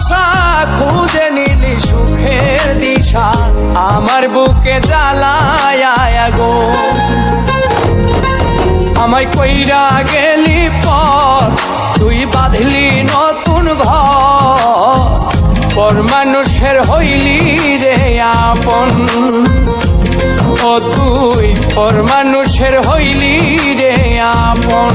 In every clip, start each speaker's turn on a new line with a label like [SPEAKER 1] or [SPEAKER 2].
[SPEAKER 1] ভালোবাসা খুঁজে নিলি সুখের দিশা, আমার বুকে জ্বালায় গো আমায় কইরা গেলি পর তুই বাঁধলি নতুন ঘর। মানুষের হইলি রে আপন। ও তুই, পর মানুষের হইলি রে আপন।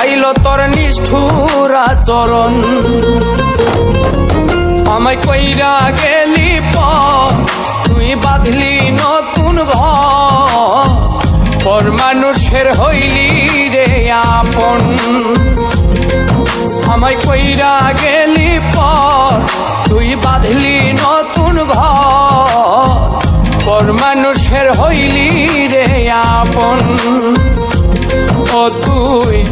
[SPEAKER 1] বুঝাইল তোর নিষ্ঠুর আচরণ আমায় কইরা গেলি পর তুই বাঁধলি নতুন ঘর মানুষের হইলি রে আপন। আমায় কইরা গেলি পর তুই বাঁধলি নতুন ঘর মানুষের হইলি রে আপন।